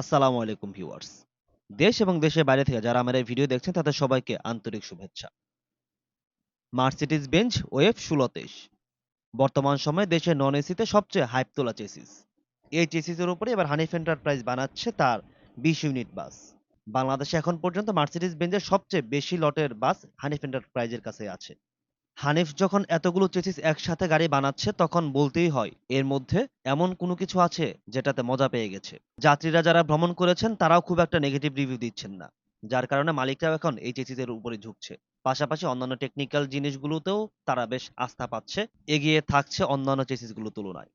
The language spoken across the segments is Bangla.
আসসালামু আলাইকুম ভিউয়ার্স। দেশ এবং দেশের বাইরে থেকে যারা আমার এই ভিডিও দেখছেন, তাদের সবাইকে আন্তরিক শুভেচ্ছা। মার্সিডিজ বেঞ্জ ওয়েব ষোলো তেইশ। বর্তমান সময়ে দেশে নন এসিতে সবচেয়ে হাইপ তোলা চেসিস। এই চেসিসের উপরে এবার হানিফ এন্টারপ্রাইজ বানাচ্ছে তার বিশ ইউনিট বাস। বাংলাদেশে এখন পর্যন্ত মার্সিডিজ বেঞ্জের সবচেয়ে বেশি লটের বাস হানিফ এন্টারপ্রাইজের কাছে আছে। হানিফ যখন এতগুলো চেসিস একসাথে গাড়ি বানাচ্ছে, তখন বলতেই হয়, এর মধ্যে এমন কোনো কিছু আছে যেটাতে মজা পেয়ে গেছে? যাত্রীরা যারা ভ্রমণ করেছেন, তারাও খুব একটা নেগেটিভ রিভিউ দিচ্ছেন না, যার কারণে মালিকরাও এখন এই চেসিসের উপরে ঝুঁকছে। পাশাপাশি অন্যান্য টেকনিক্যাল জিনিসগুলোতেও তারা বেশ আস্থা পাচ্ছে, এগিয়ে থাকছে অন্যান্য চেসিসগুলোর তুলনায়।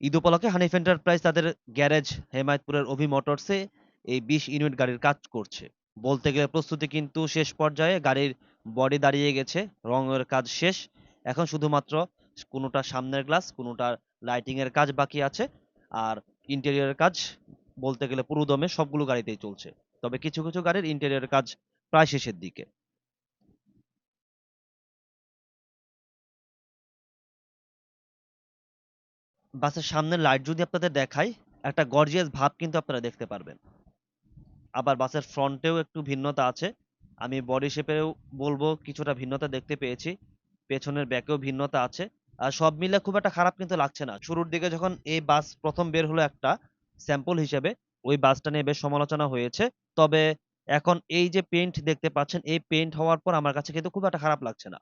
ঈদ উপলক্ষে হানিফ এন্টারপ্রাইজ তাদের গ্যারেজ হেমায়তপুরের অভি মোটরসে এই বিশ ইউনিট গাড়ির কাজ করছে। বলতে গেলে প্রস্তুতি কিন্তু শেষ পর্যায়ে গাড়ির বডি দাঁড়িয়ে গেছে, রঙের কাজ শেষ। এখন শুধুমাত্র কোনোটা সামনের গ্লাস কোনোটা লাইটিং এর কাজ বাকি আছে। আর ইন্টেরিয়রের কাজ বলতে গেলে পুরো দমে সবগুলো গাড়িতেই চলছে। তবে কিছু কিছু গাড়ির ইন্টেরিয়রের কাজ প্রায় শেষের দিকে। বাসের সামনের লাইট যদি আপনাদের দেখাই, একটা গর্জিয়াস ভাব কিন্তু আপনারা দেখতে পারবেন। আবার বাসের ফ্রন্টেও একটু ভিন্নতা আছে। আমি বডি শেপেও বলব কিছুটা ভিন্নতা দেখতে পেয়েছি। পেছনের ব্যাকেও ভিন্নতা আছে। আর সব মিলে খুব একটা খারাপ কিন্তু লাগছে না। শুরুর দিকে যখন এই বাস প্রথম বের হলো একটা স্যাম্পল হিসেবে, ওই বাসটা নিয়ে বেশ সমালোচনা হয়েছে। তবে এখন এই যে পেইন্ট দেখতে পাচ্ছেন, এই পেইন্ট হওয়ার পর আমার কাছে কিন্তু খুব একটা খারাপ লাগছে না।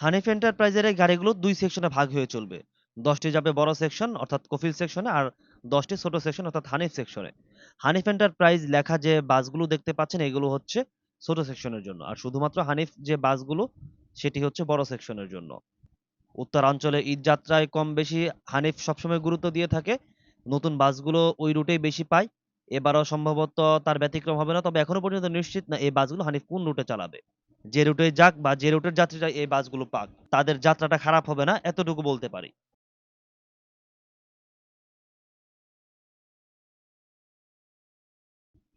হানিফ এন্টারপ্রাইজের এই গাড়িগুলো দুই সেকশনে ভাগ হয়ে চলবে। দশটি যাবে বড় সেকশন অর্থাৎ কফিল সেকশনে আর দশটি ছোট সেকশন অর্থাৎ হানিফ সেকশনে হানিফ এন্টারপ্রাইজ লেখা যে বাসগুলো দেখতে পাচ্ছেন, এগুলো হচ্ছে ছোট সেকশনের জন্য। আর শুধুমাত্র হানিফ যে বাসগুলো, সেটি হচ্ছে বড় সেকশনের জন্য। উত্তরাঞ্চলে ঈদ যাত্রায় কম বেশি হানিফ সবসময় গুরুত্ব দিয়ে থাকে। নতুন বাসগুলো ওই রুটেই বেশি পায়। এবারও সম্ভবত তার ব্যতিক্রম হবে না, তবে এখনও পর্যন্ত নিশ্চিত না এই বাসগুলো হানিফ কোন রুটে চালাবে। যে রুটে যাক বা যে রুটের যাত্রীরা এই বাসগুলো পাক, তাদের যাত্রাটা খারাপ হবে না, এতটুকু বলতে পারি।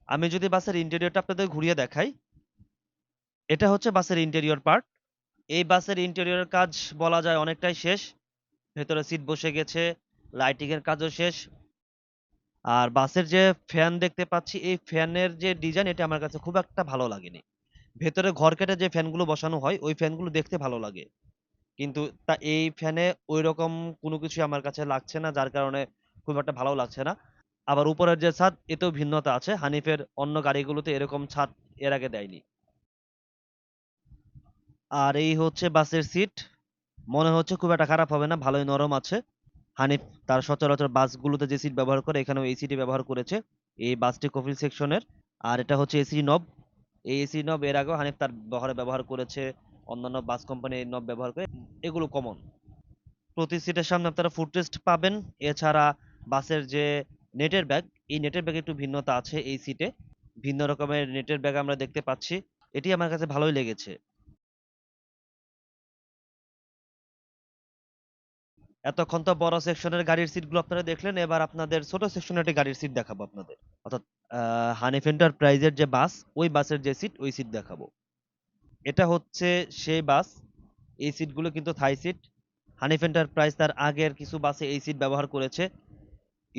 আমি যদি বাসের ইন্টেরিয়রটা আপনাদের ঘুরিয়ে দেখাই, এটা হচ্ছে বাসের ইন্টেরিয়র পার্ট এই বাসের ইন্টেরিয়রের কাজ বলা যায় অনেকটাই শেষ। ভেতরে সিট বসে গেছে লাইটিং এর কাজও শেষ। আর বাসের যে ফ্যান দেখতে পাচ্ছি, এই ফ্যানের যে ডিজাইন এটা আমার কাছে খুব একটা ভালো লাগেনি। ভেতরে ঘর কেটে যে ফ্যানগুলো বসানো হয়, ওই ফ্যানগুলো দেখতে ভালো লাগে। কিন্তু তা এই ফ্যানে ওই রকম কোনো কিছু আমার কাছে লাগছে না, যার কারণে খুব একটা ভালো লাগছে না। আবার উপরের যে ছাদ, এতেও ভিন্নতা আছে। হানিফের অন্য গাড়িগুলোতে এরকম ছাদ এর আগে দেয়নি। আর এই হচ্ছে বাসের সিট। মনে হচ্ছে খুব একটা খারাপ হবে না, ভালোই নরম আছে। হানিফ তার সচরাচর বাসগুলোতে যে সিট ব্যবহার করে, এখানেও এই সিটি ব্যবহার করেছে। এই বাসটি কফিল সেকশনের। আর এটা হচ্ছে এসি নব। এই এসি নব এর আগেও হানিফ তার বহরে ব্যবহার করেছে। অন্যান্য বাস কোম্পানি নব ব্যবহার করে। এগুলো কমন প্রতি সিটের সামনে আপনারা ফুটরেস্ট পাবেন। এছাড়া বাসের যে নেটের ব্যাগ, এই নেটের ব্যাগে একটু ভিন্নতা আছে এই সিটে ভিন্ন রকমের নেটের ব্যাগ আমরা দেখতে পাচ্ছি। এটি আমার কাছে ভালোই লেগেছে। এতক্ষণ তো বড় সেকশনের গাড়ির সিটগুলো আপনারা দেখলেন, এবার আপনাদের ছোট সেকশনের একটি গাড়ির সিট দেখাবো আপনাদের। অর্থাৎ হানিফ এন্টারপ্রাইজের যে বাস ওই বাসের যে সিট ওই সিট দেখাবো। এটা হচ্ছে সেই বাস এই সিটগুলো কিন্তু থাই সিট হানিফ এন্টারপ্রাইজ তার আগের কিছু বাসে এই সিট ব্যবহার করেছে।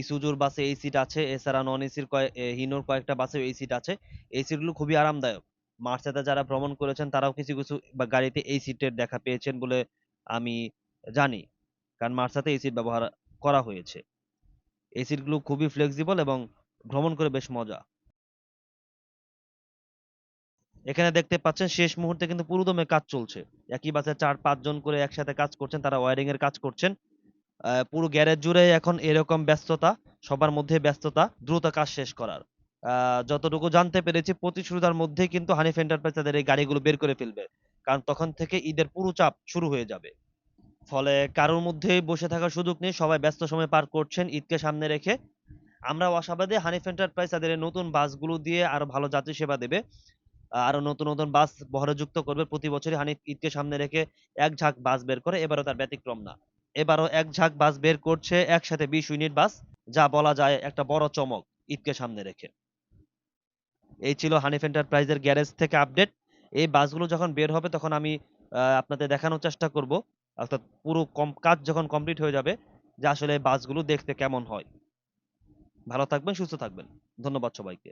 ইসুজুর বাসে এই সিট আছে, এছাড়া নন এসির হিনোর কয়েকটা বাসে এই সিট আছে। এই সিটগুলো খুবই আরামদায়ক। মার্সেতে যারা ভ্রমণ করেছেন, তারাও কিছু কিছু গাড়িতে এই সিটের দেখা পেয়েছেন বলে আমি জানি। কারণ মার্সাতে এই সিট ব্যবহার করা হয়েছে। এই সিটগুলো খুবই ফ্লেক্সিবল এবং ভ্রমণ করে বেশ মজা। এখানে দেখতে পাচ্ছেন, শেষ মুহূর্তে কিন্তু পুরোদমে কাজ চলছে। একই বাসে চার, পাঁচজন করে একসাথে কাজ করছেন, তারা ওয়ারিং এর কাজ করছেন। পুরো গ্যারেজ জুড়ে এখন এরকম ব্যস্ততা, সবার মধ্যে ব্যস্ততা, দ্রুত কাজ শেষ করার। যতটুকু জানতে পেরেছি প্রতিশ্রুতার মধ্যেই কিন্তু হানিফ এন্টারপ্রাইজ তাদের এই গাড়িগুলো বের করে ফেলবে। কারণ তখন থেকে ঈদের পুরো চাপ শুরু হয়ে যাবে। ফলে কারোর মধ্যেই বসে থাকার সুযোগ নেই, সবাই ব্যস্ত সময় পার করছেন ঈদকে সামনে রেখে। আমরা আশাবাদী হানিফ এন্টারপ্রাইজ তাদের নতুন বাসগুলো দিয়ে আরও ভালো যাত্রী সেবা দেবে। আরও নতুন নতুন বাস বহরে যুক্ত করবে। প্রতি বছরই হানিফ ঈদকে সামনে রেখে এক ঝাঁক বাস বের করে, এবারও তার ব্যতিক্রম না। এবারও এক ঝাঁক বাস বের করছে, একসাথে বিশ ইউনিট বাস, যা বলা যায় একটা বড় চমক ঈদকে সামনে রেখে। এই ছিল হানিফ এন্টারপ্রাইজের গ্যারেজ থেকে আপডেট। এই বাসগুলো যখন বের হবে, তখন আমি আপনাদের দেখানোর চেষ্টা করব। অর্থাৎ পুরো কম, কাজ যখন কমপ্লিট হয়ে যাবে, যে আসলে বাসগুলো দেখতে কেমন হয়। ভালো থাকবেন, সুস্থ থাকবেন। ধন্যবাদ সবাইকে।